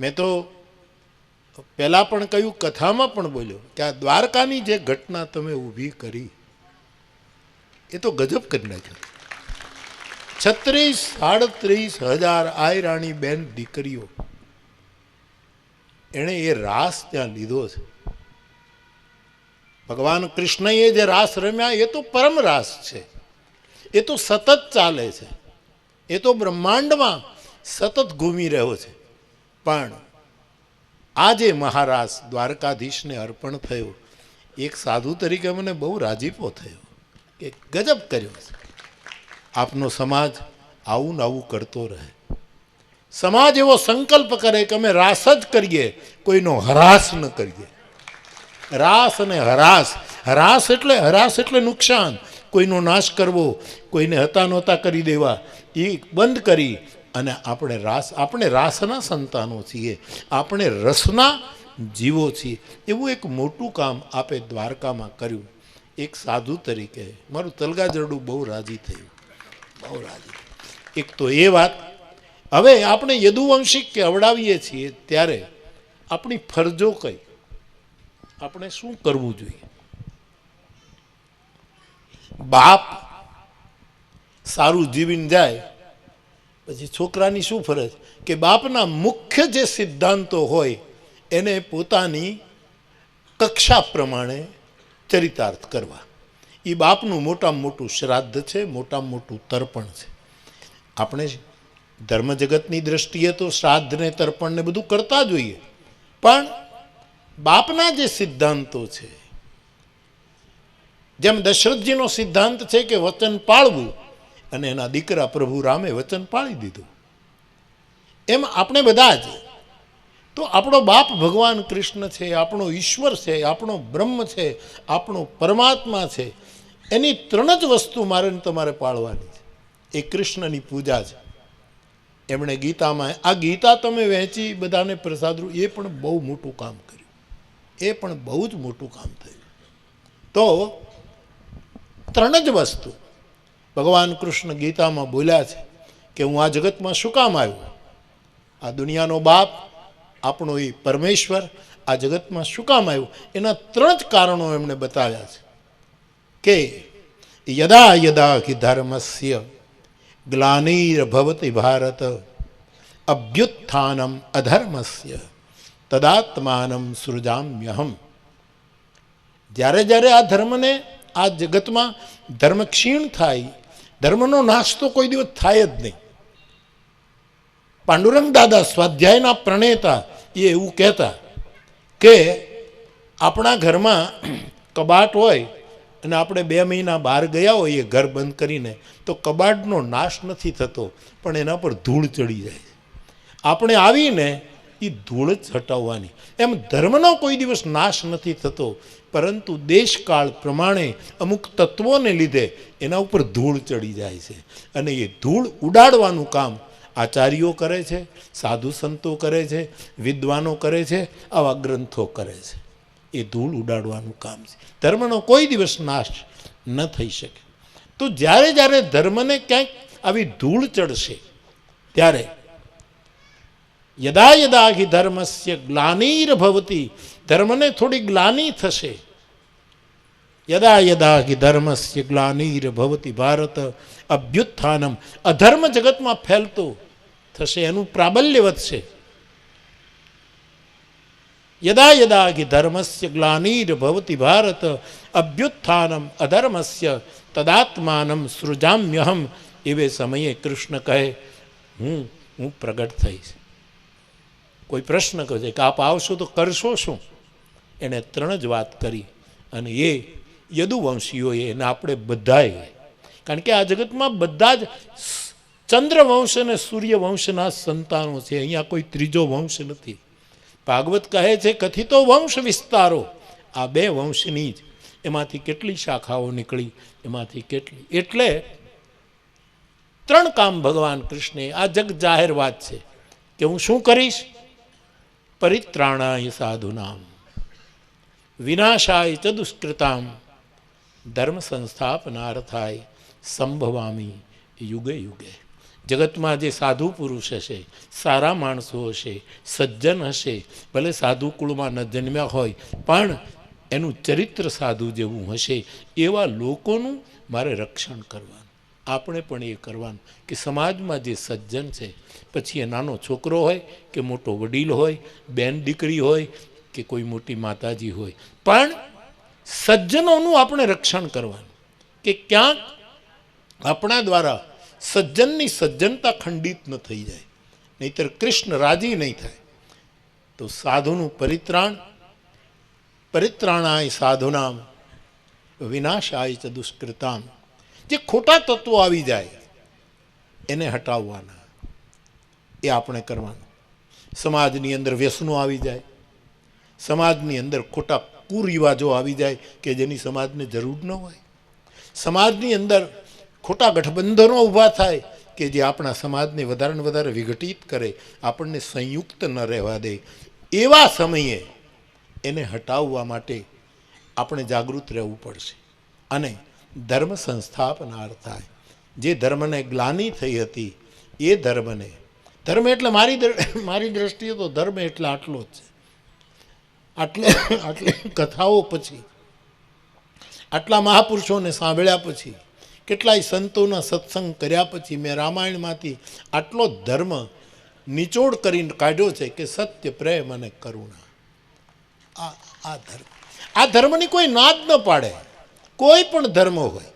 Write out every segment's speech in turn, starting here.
મેં તો પહેલાં પણ કહ્યું, કથામાં પણ બોલ્યો કે આ દ્વારકાની જે ઘટના તમે ઊભી કરી, એ તો ગજબ કરી નાખ્યો છત્રીસ, સાડત્રીસ હજાર આયરાણી બેન દીકરીઓ એણે એ રાસ ત્યાં લીધો છે. ભગવાન કૃષ્ણએ જે રાસ રમ્યા, એ તો પરમ રાસ છે. એ તો સતત ચાલે છે. એ તો બ્રહ્માંડમાં સતત ઘૂમી રહ્યો છે. પણ આજે મહારાજ દ્વારકાધીશને અર્પણ થયો. એક સાધુ તરીકે મને બહુ રાજીપો થયો કે ગજબ કર્યો આપનો સમાજ આવું ને આવું કરતો રહે. સમાજ એવો સંકલ્પ કરે કે અમે રાસ જ કરીએ, કોઈનો હરાસ ન કરીએ. રાસ અને હરાસ હરાસ એટલે હરાસ એટલે નુકસાન. કોઈનો નાશ કરવો, કોઈને હતા નહોતા કરી દેવા એ બંધ કરી અને આપણે રાસ, આપણે રાસના સંતાનો છીએ, આપણે રસના જીવો છીએ. એવું એક મોટું કામ આપે દ્વારકામાં કર્યું. એક સાધુ તરીકે, મારું તલગાજરડું બહુ રાજી થયું. બહુ રાજી એક તો એ વાત, હવે આપણે યદુવંશિક કે અવડાવીએ છીએ ત્યારે આપણી ફરજો કઈ? આપણે શું કરવું જોઈએ? બાપ સારું જીવીને જાય પછી છોકરાની શું ફરજ? કે બાપના મુખ્ય જે સિદ્ધાંતો હોય, એને પોતાની કક્ષા પ્રમાણે ચરિતાર્થ કરવા. એ બાપનું મોટામાં મોટું શ્રાદ્ધ છે, મોટામાં મોટું તર્પણ છે. આપણે ધર્મ જગતની દ્રષ્ટિએ તો શ્રાદ્ધને તર્પણને બધું કરતા જોઈએ. પણ બાપના જે સિદ્ધાંતો છે, જેમ દશરથજીનો સિદ્ધાંત છે કે વચન પાળવું અને એના દીકરા પ્રભુ રામે વચન પાળી દીધું. એમ આપણે બધા જ. તો આપણો બાપ ભગવાન કૃષ્ણ છે, આપણો ઈશ્વર છે, આપણો બ્રહ્મ છે, આપણો પરમાત્મા છે, એની ત્રણ જ વસ્તુ મારે તમારે પાળવાની છે. એ કૃષ્ણની પૂજા છે. એમણે ગીતામાં, આ ગીતા તમે વહેંચી, બધાને પ્રસાદરૂ એ પણ બહુ મોટું કામ કર્યું. એ પણ બહુ જ મોટું કામ થયું. તો ત્રણ જ વસ્તુ. ભગવાન કૃષ્ણ ગીતામાં બોલ્યા છે કે હું આ જગતમાં શું કામ આવ્યો? આ દુનિયાનો બાપ, આપણો એ પરમેશ્વર, આ જગતમાં શું કામ આવ્યું? એના ત્રણ જ કારણો એમણે બતાવ્યા છે. કે યદા યદા હિ ધર્મસ્ય ગ્લાનિર્ભવતી ભારત અભ્યુત્થાનમ અધર્મસ્ય તદાત્માનમ સૃજામ્યહમ. જ્યારે જ્યારે આ ધર્મને, આ જગતમાં ધર્મ ક્ષીણ થાય ધર્મનો નાશ તો કોઈ દિવસ થાય જ નહીં. પાંડુરંગ દાદા સ્વાધ્યાયના પ્રણેતા એ એવું કહેતા કે આપણા ઘરમાં કબાટ હોય અને આપણે બે મહિના બહાર ગયા હોઈએ ઘર બંધ કરીને, તો કબાટનો નાશ નથી થતો, પણ એના પર ધૂળ ચડી જાય. આપણે આવીને એ ધૂળ જ હટાવવાની. એમ ધર્મનો કોઈ દિવસ નાશ નથી થતો, પરંતુ દેશકાળ પ્રમાણે અમુક તત્વોને લીધે એના ઉપર ધૂળ ચડી જાય છે. અને એ ધૂળ ઉડાડવાનું કામ આચાર્યો કરે છે, સાધુ સંતો કરે છે, વિદ્વાનો કરે છે, આવા ગ્રંથો કરે છે. એ ધૂળ ઉડાડવાનું કામ છે. ધર્મનો કોઈ દિવસ નાશ ન થઈ શકે. તો જ્યારે જ્યારે ધર્મને ક્યાંક આવી ધૂળ ચડશે, ત્યારે યદા યદા હિ ધર્મસ્ય ગ્લાનિર્ભવતી ધર્મને થોડી ગ્લાની થશે. યદા યદા હિ ધર્મસ્ય ગ્લાનિર્ભવતી ભારત અભ્યુત્થાનમ. અધર્મ જગતમાં ફેલતો થશે, એનું પ્રાબલ્ય વધશે. યદા યદા હિ ધર્મસ્ય ગ્લાનિર્ભવતી ભારત અભ્યુત્થાનમ. અધર્મસ્ય તદાત્માનમ. સૃજામ્યહમ. એવે સમયે કૃષ્ણ કહે, હું હું પ્રગટ થઈશ. કોઈ પ્રશ્ન કરશે કે આપ આવશો તો કરશો શું? એણે ત્રણ જ વાત કરી અને એ યદુવંશીઓએ એને આપણે બધાએ, કારણ કે આ જગતમાં બધા જ ચંદ્રવંશ અને સૂર્યવંશના સંતાનો છે. અહીંયા કોઈ ત્રીજો વંશ નથી. ભાગવત કહે છે, કથિતો વંશ વિસ્તારો. આ બે વંશની જ. એમાંથી કેટલી શાખાઓ નીકળી? એમાંથી કેટલી? એટલે ત્રણ કામ ભગવાન કૃષ્ણે, આ જગ જાહેર વાત છે કે હું શું કરીશ? પરિત્રાણાય સાધુનામ. વિનાશાય ચ દુષ્કૃતામ. ધર્મ સંસ્થાપનાર્થાય સંભવામી યુગે યુગે. જગતમાં જે સાધુ પુરુષ હશે, સારા માણસો હશે, સજ્જન હશે, ભલે સાધુ કુળમાં ન જન્મ્યા હોય, પણ એનું ચરિત્ર સાધુ જેવું હશે, એવા લોકોનું મારે રક્ષણ કરવાનું. આપણે પણ એ કરવાનું કે સમાજમાં જે સજ્જન છે, પછી એ નાનો છોકરો હોય કે મોટો વડીલ હોય, બેન દીકરી હોય કે કોઈ મોટી માતાજી હોય. પણ સજ્જનોનું આપણે રક્ષણ કરવાનું કે ક્યાંક આપણા દ્વારા સજ્જનની સજ્જનતા ખંડિત ન થઈ જાય, નહીતર કૃષ્ણ રાજી નહીં થાય. તો સાધુનું પરિત્રાણ, પરિત્રાણાય સાધુનામ, વિનાશાય ચ દુષ્કૃતામ. જે ખોટા તત્વો આવી જાય, એને હટાવવાના. એ આપણે કરવાનું. સમાજની અંદર વ્યસનો આવી જાય. સમાજની અંદર ખોટા કુરિવાજો આવી જાય કે જેની સમાજને જરૂર ન હોય. સમાજની અંદર ખોટા ગઠબંધનો ઊભા થાય કે જે આપણા સમાજને વધારે ને વધારે વિઘટિત કરે, આપણને સંયુક્ત ન રહેવા દે. એવા સમયે એને હટાવવા માટે આપણે જાગૃત રહેવું પડશે. અને ધર્મ સંસ્થાપનાર થાય જે ધર્મને ગ્લાની થઈ હતી, એ ધર્મને. ધર્મ એટલે મારી મારી દ્રષ્ટિએ તો ધર્મ એટલે આટલો જ છે. આટલે, આટલી કથાઓ પછી, આટલા મહાપુરુષોને સાંભળ્યા પછી, કેટલાય સંતોના સત્સંગ કર્યા પછી મેં રામાયણમાંથી આટલો ધર્મ નિચોડ કરીને કાઢ્યો છે કે સત્ય, પ્રેમ અને કરુણા. આ આ ધર્મ. આ ધર્મની કોઈ નાદ ન પાડે. કોઈ પણ ધર્મ હોય,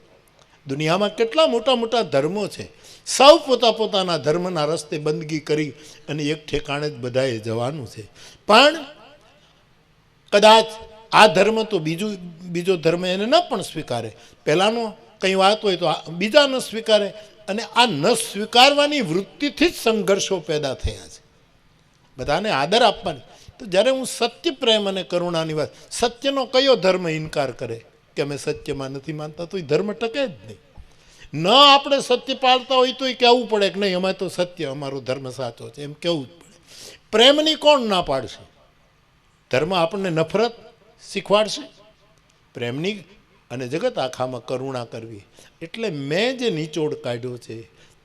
દુનિયામાં કેટલા મોટા મોટા ધર્મો છે, સૌ પોતા પોતાના ધર્મના રસ્તે બંદગી કરી અને એક ઠેકાણે જ બધાએ જવાનું છે. પણ કદાચ આ ધર્મ તો બીજું, બીજો ધર્મ એને ન પણ સ્વીકારે. પહેલાંનો કંઈ વાત હોય તો બીજા ન સ્વીકારે અને આ ન સ્વીકારવાની વૃત્તિથી જ સંઘર્ષો પેદા થયા છે. બધાને આદર આપવાની. તો જ્યારે હું સત્ય પ્રેમ અને કરુણાની વાત, સત્યનો કયો ધર્મ ઇનકાર કરે? કે અમે સત્યમાં નથી માનતા, તો એ ધર્મ ટકે જ નહીં. ન આપણે સત્ય પાળતા હોય તો એ કહેવું પડે કે નહીં અમે તો સત્ય, અમારો ધર્મ સાચો છે, એમ કહેવું જ પડે. પ્રેમની કોણ ના પાડશે? ધર્મ આપણને નફરત શીખવાડશે? પ્રેમની અને જગત આખામાં કરુણા કરવી. એટલે મેં જે નિચોડ કાઢ્યો છે,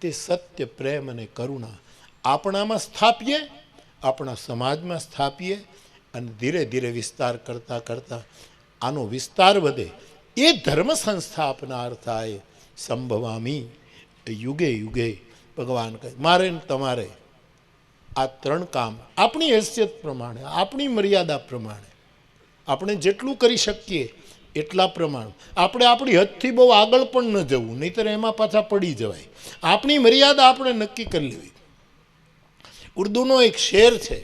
તે સત્ય, પ્રેમ અને કરુણા આપણામાં સ્થાપીએ, આપણા સમાજમાં સ્થાપીએ અને ધીરે ધીરે વિસ્તાર કરતાં કરતાં આનો વિસ્તાર વધે. એ ધર્મ સંસ્થાપનાર થાય સંભવામી. યુગે યુગે ભગવાન કહે, મારે તમારે આ ત્રણ કામ, આપણી હેસિયત પ્રમાણે, આપણી મર્યાદા પ્રમાણે, આપણે જેટલું કરી શકીએ એટલા પ્રમાણ. આપણે આપણી હદથી બહુ આગળ પણ ન જવું, નહીંતર એમાં પાછા પડી જવાય. આપણી મર્યાદા આપણે નક્કી કરી લેવી. ઉર્દૂનો એક શેર છે,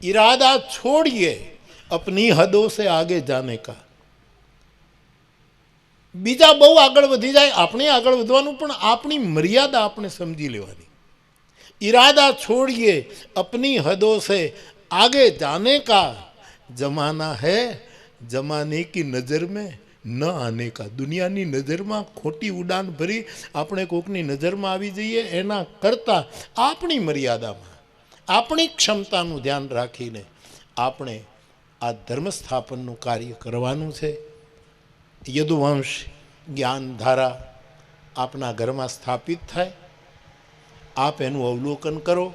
ઈરાદા છોડીએ અપની હદો સે આગે જાને કા બીજા બહુ આગળ વધી જાય આપણે આગળ વધવાનું પણ આપણી મર્યાદા આપણે સમજી લેવાની इरादा छोड़िए अपनी हदों से आगे जाने का जमाना है जमाने की नज़र में ન આને કા દુનિયાની નજરમાં ખોટી ઉડાન ભરી આપણે કોકની નજરમાં આવી જઈએ એના કરતાં આપણી મર્યાદામાં આપણી ક્ષમતાનું ધ્યાન રાખીને આપણે આ ધર્મ સ્થાપનનું કાર્ય કરવાનું છે. યદુવંશ જ્ઞાનધારા આપના ઘરમાં સ્થાપિત થાય. આપ એનું અવલોકન કરો.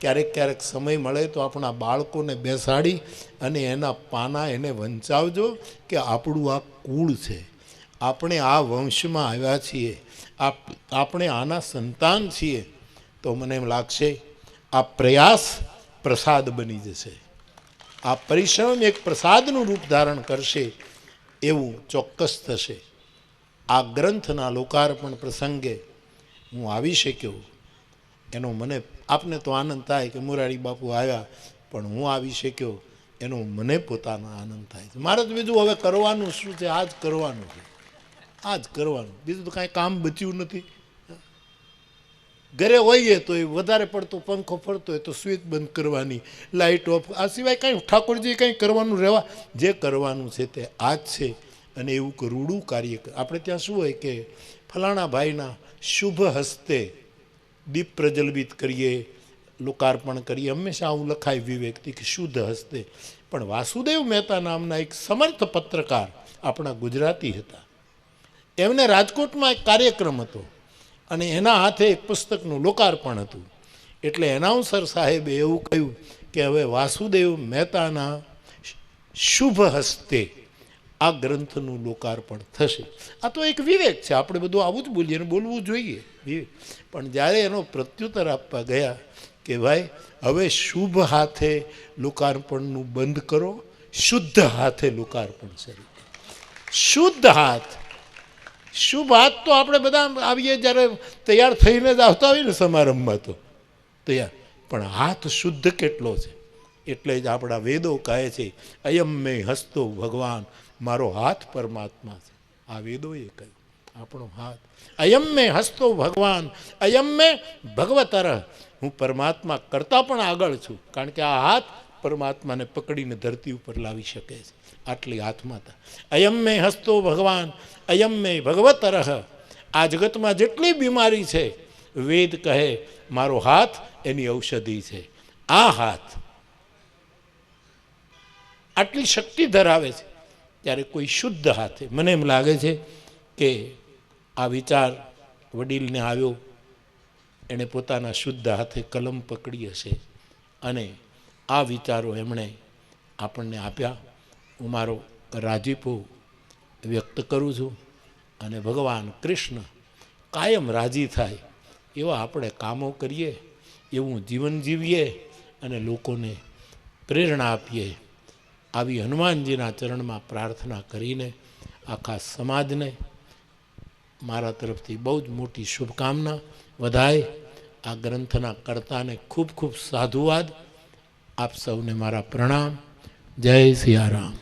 ક્યારેક ક્યારેક સમય મળે તો આપણા બાળકોને બેસાડી અને એના પાના એને વંચાવજો કે આપણું આ કુળ છે. આપણે આ વંશમાં આવ્યા છીએ. આપ, આપણે આના સંતાન છીએ. તો મને એમ લાગશે, આ પ્રયાસ પ્રસાદ બની જશે. આ પરિશ્રમ એક પ્રસાદનું રૂપ ધારણ કરશે એવું ચોક્કસ થશે. આ ગ્રંથના લોકાર્પણ પ્રસંગે હું આવી શક્યો. એનો મને આપને તો આનંદ થાય કે મોરારી બાપુ આવ્યા, પણ હું આવી શક્યો. એનો મને પોતાનો આનંદ થાય છે. મારે તો બીજું હવે કરવાનું શું છે? આ જ કરવાનું છે. આ જ કરવાનું. બીજું તો કાંઈ કામ બચ્યું નથી. ઘરે હોઈએ તો એ વધારે પડતો પંખો ફરતો હોય તો સ્વિચ બંધ કરવાની, લાઇટ ઓફ, આ સિવાય કાંઈ ઠાકોરજી કંઈ કરવાનું રહેવા, જે કરવાનું છે તે આ જ છે. અને એવું રૂડું કાર્ય આપણે ત્યાં શું હોય કે ફલાણા ભાઈના શુભ હસ્તે દીપ પ્રજ્વલિત કરીએ, લોકાર્પણ કરીએ. હંમેશા આવું લખાય વિવેકથી કે શુદ્ધ હસ્તે. પણ વાસુદેવ મહેતા નામના એક સમર્થ પત્રકાર આપણા ગુજરાતી હતા. એમને રાજકોટમાં એક કાર્યક્રમ હતો. અને એના હાથે એક પુસ્તકનું લોકાર્પણ હતું. એટલે એનાઉન્સર સાહેબે એવું કહ્યું કે હવે વાસુદેવ મહેતાના શુભ હસ્તે આ ગ્રંથનું લોકાર્પણ થશે. આ તો એક વિવેક છે, આપણે બધું આવું જ બોલીએ અને બોલવું જોઈએ. વિવેક. પણ જ્યારે એનો પ્રત્યુત્તર આપવા ગયા કે ભાઈ, હવે શુભ હાથે લોકાર્પણનું બંધ કરો, શુદ્ધ હાથે લોકાર્પણ શરૂ શુદ્ધ હાથ શુભ હાથ તો આપણે બધા આવીએ જ્યારે તૈયાર થઈને જ આવતા હોઈએ ને સમારંભમાં તો. તૈયાર. પણ હાથ શુદ્ધ કેટલો છે? એટલે જ આપણા વેદો કહે છે, અયમ મેં હસતો ભગવાન, મારો હાથ પરમાત્મા છે. આ વેદોએ કહ્યું. આપણો હાથ. અયમ મેં હસતો ભગવાન, અયમ મેં ભગવતર હું પરમાત્મા કરતાં પણ આગળ છું. કારણ કે આ હાથ પરમાત્માને પકડીને ધરતી ઉપર લાવી શકે છે. આટલી આત્માતા અયમ મેં હસ્તો ભગવાન, અયમ મેં ભગવતર આ જગતમાં જેટલી બીમારી છે, વેદ કહે, મારો હાથ એની ઔષધિ છે. આ હાથ આટલી શક્તિ ધરાવે છે. ત્યારે કોઈ શુદ્ધ હાથે. મને એમ લાગે છે કે આ વિચાર વડીલને આવ્યો. એણે પોતાના શુદ્ધ હાથે કલમ પકડી હશે. અને આ વિચારો એમણે આપણને આપ્યા. હું મારો રાજીપો વ્યક્ત કરું છું અને ભગવાન કૃષ્ણ કાયમ રાજી થાય એવા આપણે કામો કરીએ, એવું જીવન જીવીએ અને લોકોને પ્રેરણા આપીએ. આવી હનુમાનજીના ચરણમાં પ્રાર્થના કરીને આખા સમાજને મારા તરફથી બહુ જ મોટી શુભકામના. વધાય. આ ગ્રંથના કર્તાને ખૂબ ખૂબ સાધુવાદ. આપ સૌને મારા પ્રણામ. જય સિયારામ